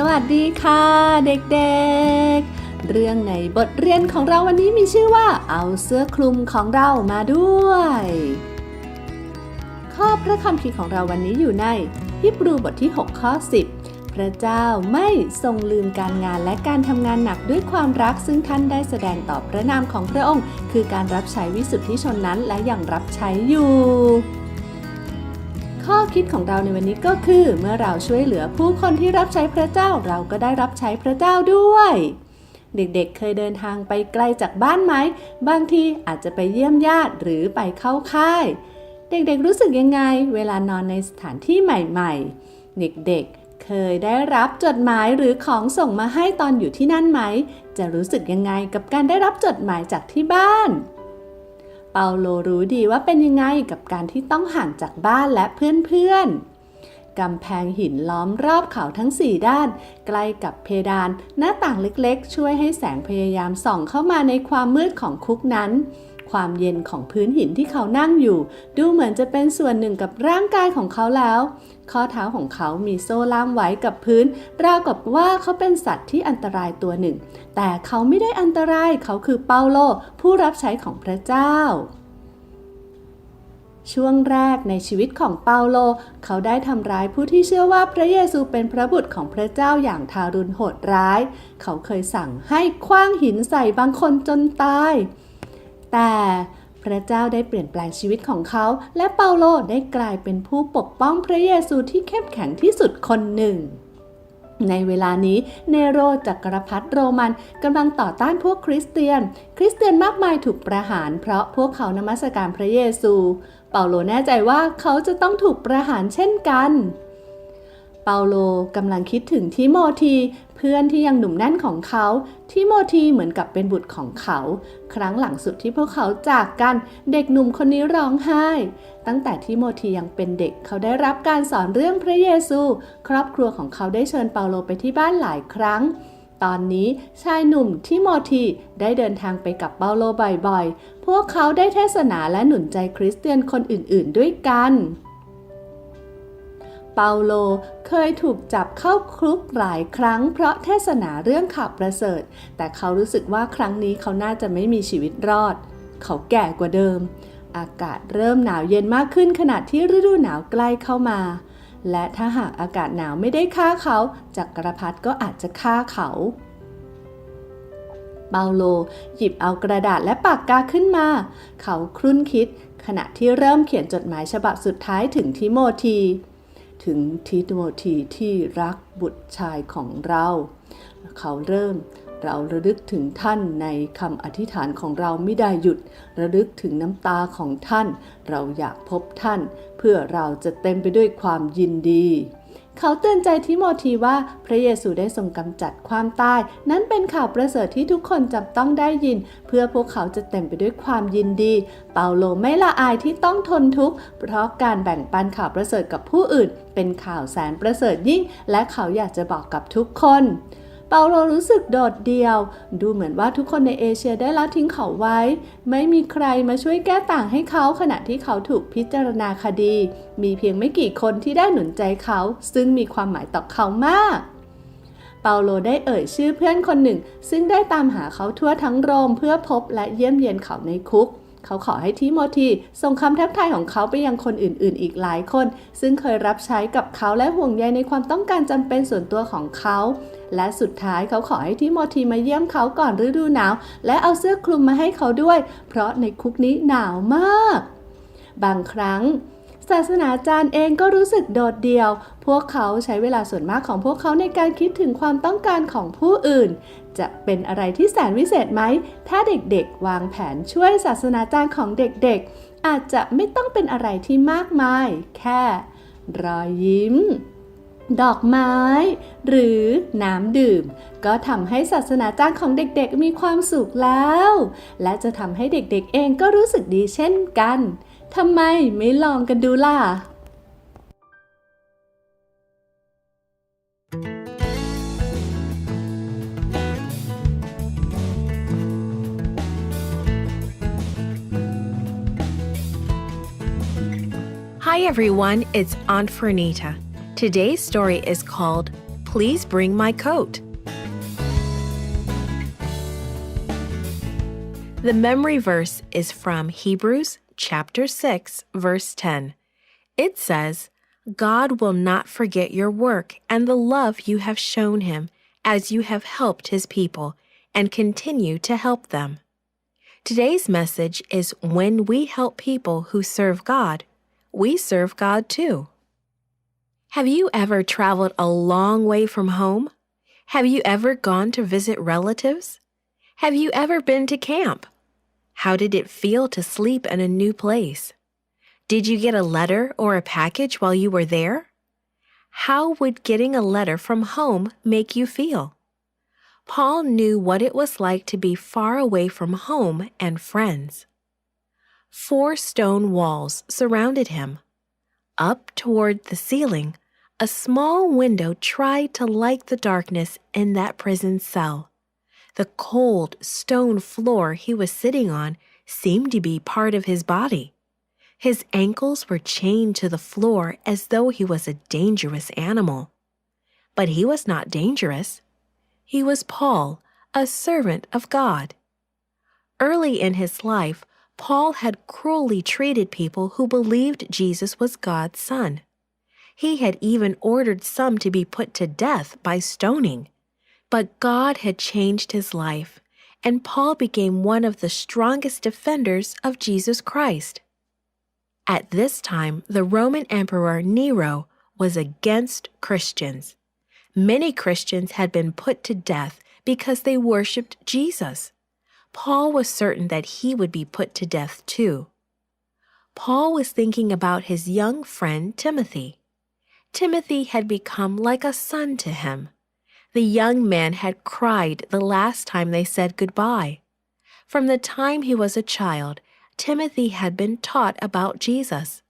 สวัสดีค่ะ เด็กๆ เรื่องในบทเรียนของเราวันนี้มีชื่อว่าเอาเสื้อคลุมของเรามาด้วย ข้อพระคัมภีร์ของเราวันนี้อยู่ในฮิบรูบทที่ 6 ข้อ 10 พระเจ้าไม่ทรงลืมการงานและการทำงานหนักด้วยความรักซึ่งท่านได้แสดงต่อพระนามของพระองค์ คือการรับใช้วิสุทธิชนนั้นและยังรับใช้อยู่ ข้อคิดของเราในวันนี้ก็คือ เมื่อเราช่วยเหลือผู้คนที่รับใช้พระเจ้าเราก็ได้รับใช้พระเจ้าด้วย เด็กๆเคยเดินทางไปไกลจากบ้านไหม บางทีอาจจะไปเยี่ยมญาติหรือไปเข้าค่าย เด็กๆรู้สึกยังไง เวลานอนในสถานที่ใหม่ๆ เด็กๆ เคยได้รับจดหมายหรือของส่งมาให้ตอนอยู่ที่นั่นไหม จะรู้สึกยังไงกับการได้รับจดหมายจากที่บ้าน เปาโลรู้ดีว่าเป็นยังไงกับการที่ต้องห่างจากบ้านและเพื่อนๆ กำแพงหินล้อมรอบเขาทั้งสี่ด้าน ใกล้กับเพดาน หน้าต่างเล็กๆ ช่วยให้แสงพยายามส่องเข้ามาในความมืดของคุกนั้น ความเย็นของพื้นหินที่เขานั่งอยู่ ดูเหมือนจะเป็นส่วนหนึ่งกับร่างกายของเขาแล้ว ข้อเท้าของเขามีโซ่ล่ามไว้กับพื้น ราวกับว่าเขาเป็นสัตว์ที่อันตรายตัวหนึ่ง แต่เขาไม่ได้อันตรายเขาคือเปาโล ผู้รับใช้ของพระเจ้าช่วงแรกในชีวิตของเปาโล เขาได้ทำร้ายผู้ที่เชื่อว่าพระเยซูเป็นพระบุตรของพระเจ้าอย่างทารุณโหดร้าย เขาเคยสั่งให้คว้างหินใส่บางคนจนตาย แต่พระเจ้าได้เปลี่ยนแปลงชีวิตของเขา และเปาโลได้กลายเป็นผู้ปกป้องพระเยซูที่เข้มแข็งที่สุดคนหนึ่ง ในเวลานี้เนโรจักรพรรดิโรมันกำลังต่อต้านพวกคริสเตียน คริสเตียนมากมายถูกประหาร เพราะพวกเขานมัสการพระเยซู เปาโลแน่ใจว่าเขาจะต้องถูกประหารเช่นกัน เปาโลกำลังคิดถึงทิโมธีเพื่อนที่ยังหนุ่มแน่นของเขาทิโมธีเหมือนกับเป็นบุตรของเขา ครั้งหลังสุดที่พวกเขาจากกันเด็กหนุ่มคนนี้ร้องไห้ ตั้งแต่ทิโมธียังเป็นเด็กเขาได้รับการสอนเรื่องพระเยซู ครอบครัวของเขาได้เชิญเปาโลไปที่บ้านหลายครั้งตอนนี้ชายหนุ่มทิโมธีได้เดินทางไปกับเปาโลบ่อยๆ พวกเขาได้เทศนาและหนุนใจคริสเตียนคนอื่นๆด้วยกัน เปาโลเคยถูกจับเข้าคุกหลายครั้ง เพราะเทศนาเรื่องข่าวประเสริฐ แต่เขารู้สึกว่าครั้งนี้เขาน่าจะไม่มีชีวิตรอด เขาแก่กว่าเดิม อากาศเริ่มหนาวเย็นมากขึ้นขณะที่ฤดูหนาวใกล้เข้ามา และถ้าหากอากาศหนาวไม่ได้ฆ่าเขาจักรพรรดิก็อาจจะฆ่าเขาเปาโล หยิบเอากระดาษและปากกาขึ้นมา เขาครุ่นคิด ขณะที่เริ่มเขียนจดหมายฉบับสุดท้ายถึงทิโมธี ถึงทิโมธีที่รักบุตรชายของเรา เขาเริ่มเราระลึกถึงท่านในคำอธิษฐานของเราไม่ได้หยุด ระลึกถึงน้ำตาของท่าน เราอยากพบท่าน เพื่อเราจะเต็มไปด้วยความยินดี เขาเตือนใจทิโมธีว่าพระเยซูได้ทรงกำจัดความตาย นั้นเป็นข่าวประเสริฐที่ทุกคนจำต้องได้ยิน เพื่อพวกเขาจะเต็มไปด้วยความยินดี เปาโลไม่ละอายที่ต้องทนทุกข์เพราะการแบ่งปันข่าวประเสริฐกับผู้อื่น เป็นข่าวแสนประเสริฐยิ่ง และเขาอยากจะบอกกับทุกคน เปาโลรู้สึกโดดเดี่ยว ดูเหมือนว่าทุกคนในเอเชียได้ละทิ้งเขาไว้ ไม่มีใครมาช่วยแก้ต่างให้เขาขณะที่เขาถูกพิจารณาคดี มีเพียงไม่กี่คนที่ได้หนุนใจเขา ซึ่งมีความหมายต่อเขามากเปาโลได้เอ่ยชื่อเพื่อนคนหนึ่ง ซึ่งได้ตามหาเขาทั่วทั้งโรมเพื่อพบและเยี่ยมเยียนเขาในคุก เขาขอให้ทิโมธีส่งคำทักทายของเขาไปยังคนอื่นๆ อีกหลายคน ซึ่งเคยรับใช้กับเขาและห่วงใยในความต้องการจำเป็นส่วนตัวของเขา และสุดท้ายเขาขอให้ทิโมธีมาเยี่ยมเขาก่อนฤดูหนาว และเอาเสื้อคลุมมาให้เขาด้วย เพราะในคุกนี้หนาวมาก บางครั้ง ศาสนาจารย์เองก็รู้สึกโดดเดี่ยว พวกเขาใช้เวลาส่วนมากของพวกเขาในการคิดถึงความต้องการของผู้อื่น จะเป็นอะไรที่แสนวิเศษไหม ถ้าเด็กๆ วางแผนช่วยศาสนาจารย์ของเด็กๆ อาจจะไม่ต้องเป็นอะไรที่มากมาย แค่ รอยยิ้ม ดอกไม้ หรือน้ำดื่ม ก็ทำให้ศาสนาจารย์ของเด็กๆ มีความสุขแล้ว และจะทำให้เด็กๆเองก็รู้สึกดีเช่นกัน ทำไมไม่ลองกันดูล่ะ Hi everyone, it's Aunt Fernita. Today's story is called please bring my coat? The memory verse is from Hebrews chapter 6, verse 10. It says, God will not forget your work and the love you have shown him as you have helped his people and continue to help them. Today's message is when we help people who serve God, we serve God too. Have you ever traveled a long way from home? Have you ever gone to visit relatives? Have you ever been to camp? How did it feel to sleep in a new place? Did you get a letter or a package while you were there? How would getting a letter from home make you feel? Paul knew what it was like to be far away from home and friends. Four stone walls surrounded him. Up toward the ceiling, a small window tried to light the darkness in that prison cell. The cold stone floor he was sitting on seemed to be part of his body. His ankles were chained to the floor as though he was a dangerous animal. But he was not dangerous. He was Paul, a servant of God. Early in his life, Paul had cruelly treated people who believed Jesus was God's Son. He had even ordered some to be put to death by stoning. But God had changed his life, and Paul became one of the strongest defenders of Jesus Christ. At this time, the Roman Emperor Nero was against Christians many Christians had been put to death because they worshiped Jesus. Paul was certain that he would be put to death too. Paul was thinking about his young friend Timothy. Timothy had become like a son to him. The young man had cried the last time they said goodbye. From the time he was a child, Timothy had been taught about Jesus.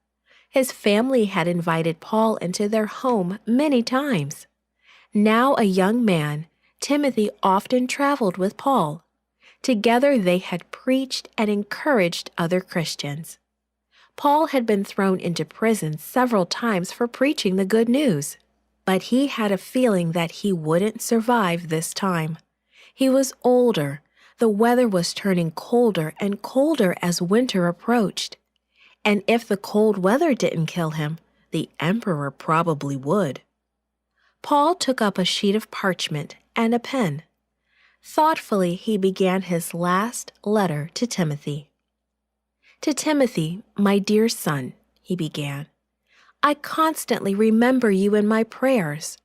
His family had invited Paul into their home many times. Now a young man, Timothy often traveled with Paul. Together they had preached and encouraged other Christians. Paul had been thrown into prison several times for preaching the good news, but he had a feeling that he wouldn't survive this time. He was older, the weather was turning colder and colder as winter approached. And if the cold weather didn't kill him, the emperor probably would. Paul took up a sheet of parchment and a pen. Thoughtfully, he began his last letter to Timothy. To Timothy, my dear son, he began, I constantly remember you in my prayers.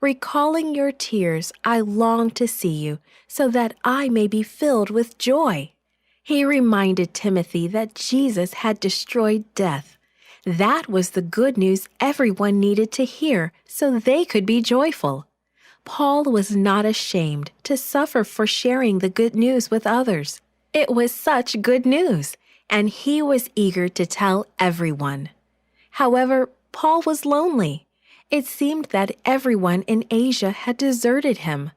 Recalling your tears, I long to see you so that I may be filled with joy. He reminded Timothy that Jesus had destroyed death that was the good news everyone needed to hear so they could be joyful. Paul was not ashamed to suffer for sharing the good news with others. It was such good news, and he was eager to tell everyone. However, Paul was lonely. It seemed that everyone in Asia had deserted him.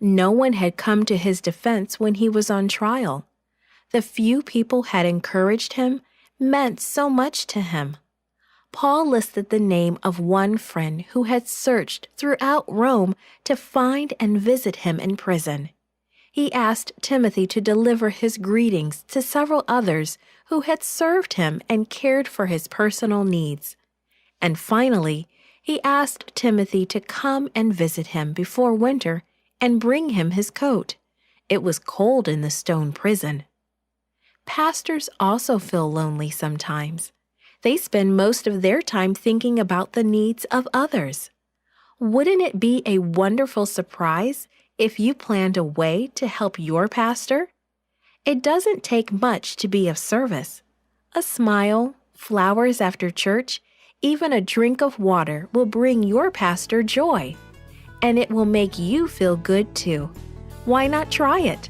No one had come to his defense when he was on trial. The few people had encouraged him meant so much to him. Paul listed the name of one friend who had searched throughout Rome to find and visit him in prison. He asked Timothy to deliver his greetings to several others who had served him and cared for his personal needs. And finally, he asked Timothy to come and visit him before winter and bring him his coat. It was cold in the stone prison. Pastors also feel lonely sometimes they spend most of their time thinking about the needs of others. Wouldn't it be a wonderful surprise if you planned a way to help your pastor? It doesn't take much to be of service. A smile, flowers after church, even a drink of water will bring your pastor joy. And it will make you feel good too. Why not try it?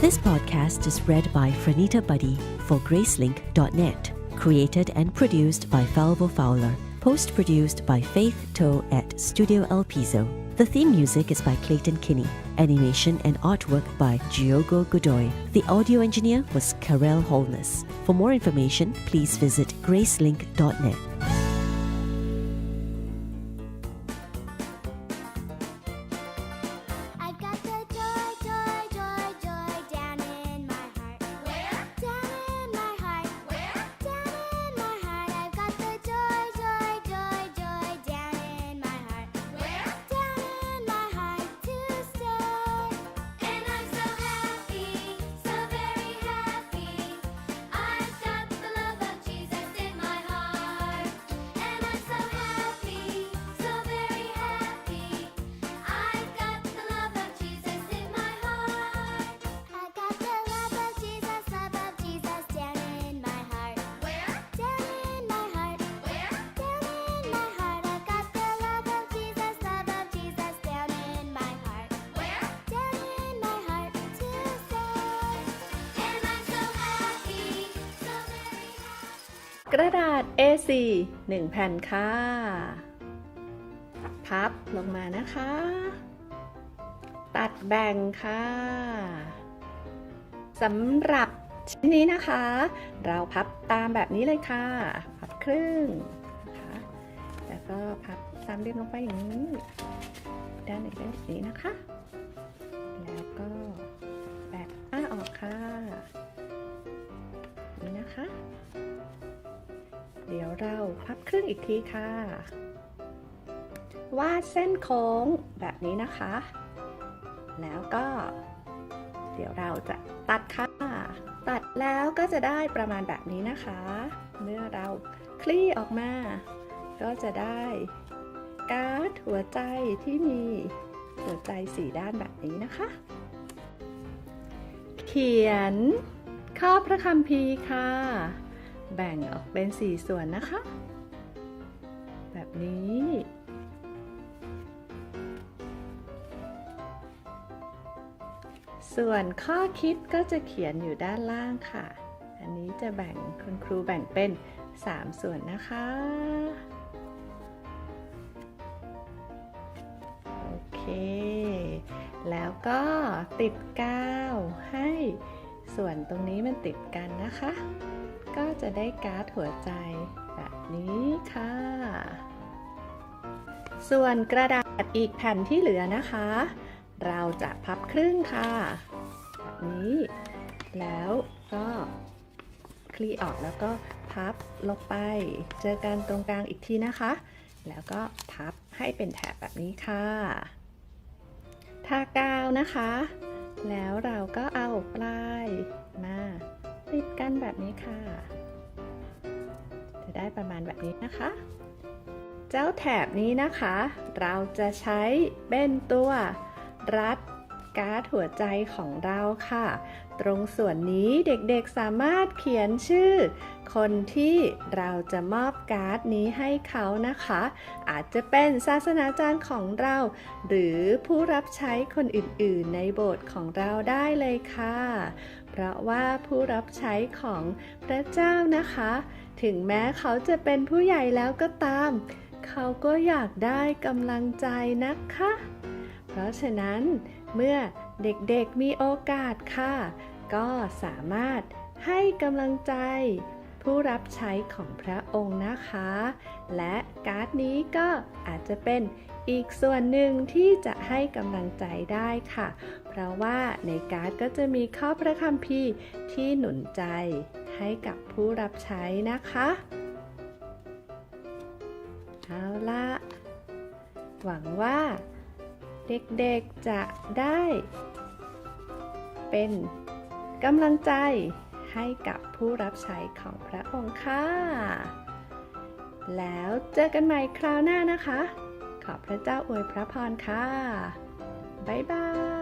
This podcast is read by Franita Buddy for Gracelink.net, created and produced by Falvo Fowler, post produced by Faith Toe at Studio El Piso. The theme music is by Clayton Kinney, animation and artwork by Giogo Godoy. The audio engineer was Karel Holness. For more information, please visit Gracelink.net. กระดาษ A4 1 แผ่นค่ะ พับลงมานะคะ ตัดแบ่งค่ะสำหรับชิ้นนี้นะคะ เราพับตามแบบนี้เลยค่ะ พับครึ่งนะคะแล้วก็พับตามเรียบลงไปอย่างนี้ ด้านหนึ่งเป็นนี้นะคะ แล้วก็แบกอ้าออกค่ะ นี่นะคะ เดี๋ยวเราพับครึ่งอีกทีค่ะ วาดเส้นโค้งแบบนี้นะคะ แล้วก็ เดี๋ยวเราจะตัดค่ะ ตัดแล้วก็จะได้ประมาณแบบนี้นะคะ เมื่อเราคลี่ออกมา ก็จะได้การ์ดหัวใจที่มีหัวใจสีด้านแบบนี้นะคะ เขียนข้อพระคัมภีร์ค่ะ แบ่งออกเป็นสี่ส่วนนะคะ แบบนี้ ส่วนข้อคิดก็จะเขียนอยู่ด้านล่างค่ะ อันนี้จะแบ่งคุณครูแบ่งเป็น 3 ส่วนนะคะ โอเค แล้วก็ติดกาวให้ส่วนตรงนี้มันติดกันนะคะ ก็จะได้การ์ดหัวใจแบบนี้ค่ะ ส่วนกระดาษอีกแผ่นที่เหลือนะคะ เราจะพับครึ่งค่ะ แบบนี้ แล้วก็คลี่ออกแล้วก็พับลงไป เจอกันตรงกลางอีกทีนะคะ แล้วก็พับให้เป็นแถบแบบนี้ค่ะทากาวนะคะ แล้วเราก็เอาปลายมา ติดกันแบบนี้ค่ะ จะได้ประมาณแบบนี้นะคะ เจ้าแถบนี้นะคะ เราจะใช้เป็นตัวรัดการ์ดหัวใจของเราค่ะ ตรงส่วนนี้เด็กๆสามารถเขียนชื่อ คนที่เราจะมอบการ์ดนี้ให้เขานะคะ อาจจะเป็นศาสนาจารย์ของเรา หรือผู้รับใช้คนอื่นๆในโบสถ์ของเราได้เลยค่ะ เพราะว่าผู้รับใช้ของพระเจ้านะคะ ถึงแม้เขาจะเป็นผู้ใหญ่แล้วก็ตาม เขาก็อยากได้กำลังใจนะคะ เพราะฉะนั้นเมื่อเด็กๆมีโอกาสค่ะ ก็สามารถให้กำลังใจ ผู้รับใช้ของพระองค์นะคะ และการ์ดนี้ก็อาจจะเป็น อีกส่วนหนึ่งที่จะให้กำลังใจได้ค่ะ เพราะว่าในการ์ดก็จะมีข้อพระคัมภีร์ที่หนุนใจให้กับผู้รับใช้นะคะเอาละหวังว่าเด็กๆจะได้ เป็นกำลังใจให้กับผู้รับใช้ของพระองค์ค่ะ แล้วเจอกันใหม่คราวหน้านะคะ ขอพระเจ้าอวยพระพรค่ะ บ๊ายบาย